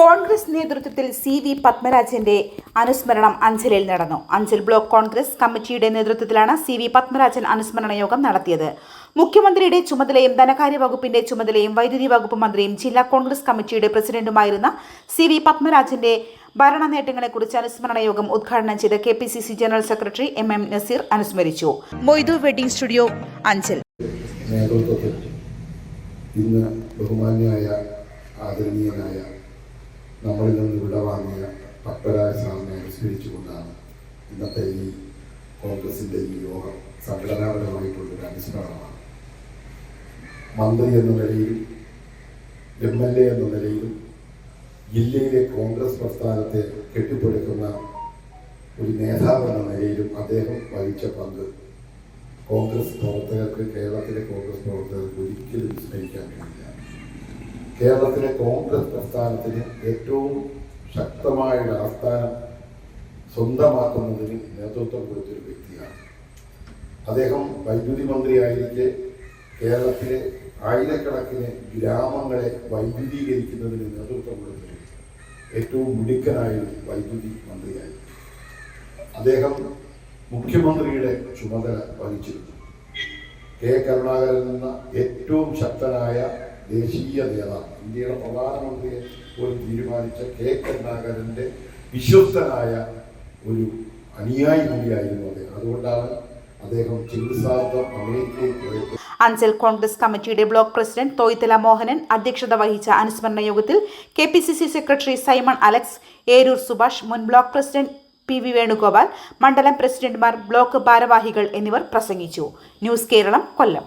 കോൺഗ്രസ് നേതൃത്വത്തിൽ C V പത്മരാജന്റെ അനുസ്മരണം അഞ്ചലിൽ നടന്നു. അഞ്ചൽ ബ്ലോക്ക് കോൺഗ്രസ് കമ്മിറ്റിയുടെ നേതൃത്വത്തിലാണ് സി വി പത്മരാജൻ അനുസ്മരണ യോഗം നടത്തിയത്. മുഖ്യമന്ത്രിയുടെ ചുമതലയും ധനകാര്യ വകുപ്പിന്റെ ചുമതലയും വൈദ്യുതി വകുപ്പ് മന്ത്രിയും ജില്ലാ കോൺഗ്രസ് കമ്മിറ്റിയുടെ പ്രസിഡന്റുമായിരുന്ന സി വി പത്മരാജന്റെ ഭരണ നേട്ടങ്ങളെക്കുറിച്ച് അനുസ്മരണ യോഗം ഉദ്ഘാടനം ചെയ്ത K P C C general secretary M M Naseer അനുസ്മരിച്ചു. Moidu wedding studio Anchal. ഇന്ന് ബഹുമാന്യായ ആദരണീയനായ നമ്മളിൽ നിന്ന് വിടവാങ്ങിയ ഭക്തരായ സ്വാമിയെ അനുസ്മരിച്ചുകൊണ്ടാണ് ഇന്നത്തെ ഈ കോൺഗ്രസിന്റെ ഈ യോഗം സംഘടനാപരമായിട്ടുള്ളൊരു അനുസ്മരണമാണ്. മന്ത്രി എന്ന നിലയിലും എം എൽ എ എന്ന നിലയിലും ജില്ലയിലെ കോൺഗ്രസ് പ്രസ്ഥാനത്തെ കെട്ടിപ്പടുക്കുന്ന ഒരു നേതാവ് എന്ന നിലയിലും അദ്ദേഹം വഹിച്ച പങ്ക് കോൺഗ്രസ് പ്രവർത്തകർക്ക് കേരളത്തിലെ കോൺഗ്രസ് പ്രവർത്തകർക്ക് ഒരിക്കലും വിസ്മരിക്കാൻ കഴിയില്ല. കേരളത്തിലെ കോൺഗ്രസ് പ്രസ്ഥാനത്തിന് ഏറ്റവും ശക്തമായ ഒരു ആസ്ഥാനം സ്വന്തമാക്കുന്നതിന് നേതൃത്വം കൊടുത്തൊരു വ്യക്തിയാണ്. അദ്ദേഹം വൈദ്യുതി മന്ത്രിയായിരിക്കെ കേരളത്തിലെ ആയിരക്കണക്കിന് ഗ്രാമങ്ങളെ വൈദ്യുതീകരിക്കുന്നതിന് നേതൃത്വം കൊടുത്തൊരു ഏറ്റവും മിടുക്കനായ വൈദ്യുതി മന്ത്രിയായി അദ്ദേഹം മുഖ്യമന്ത്രിയുടെ ചുമതല വഹിച്ചിരുന്നു. കെ കരുണാകരൻ എന്ന ഏറ്റവും ശക്തനായ ദേശീയ നേതാവ് ഇന്ത്യയുടെ പ്രധാനമന്ത്രിയെ പോലും തീരുമാനിച്ച കെ കരുണാകരന്റെ വിശ്വസ്തനായ ഒരു അനുയായി കൂടിയായിരുന്നു അദ്ദേഹം. അതുകൊണ്ടാണ് അദ്ദേഹം ചികിത്സാർത്ഥം അമേരിക്കയിൽ അഞ്ചൽ കോൺഗ്രസ് കമ്മിറ്റിയുടെ ബ്ലോക്ക് പ്രസിഡന്റ് തോയ്ത്തല മോഹനൻ അധ്യക്ഷത വഹിച്ച അനുസ്മരണ യോഗത്തിൽ K P C C secretary Simon Alex Eroor Subhash മുൻ block president P V Venugopal മണ്ഡലം പ്രസിഡന്റുമാർ ബ്ലോക്ക് ഭാരവാഹികൾ എന്നിവർ പ്രസംഗിച്ചു. ന്യൂസ് കേരളം കൊല്ലം.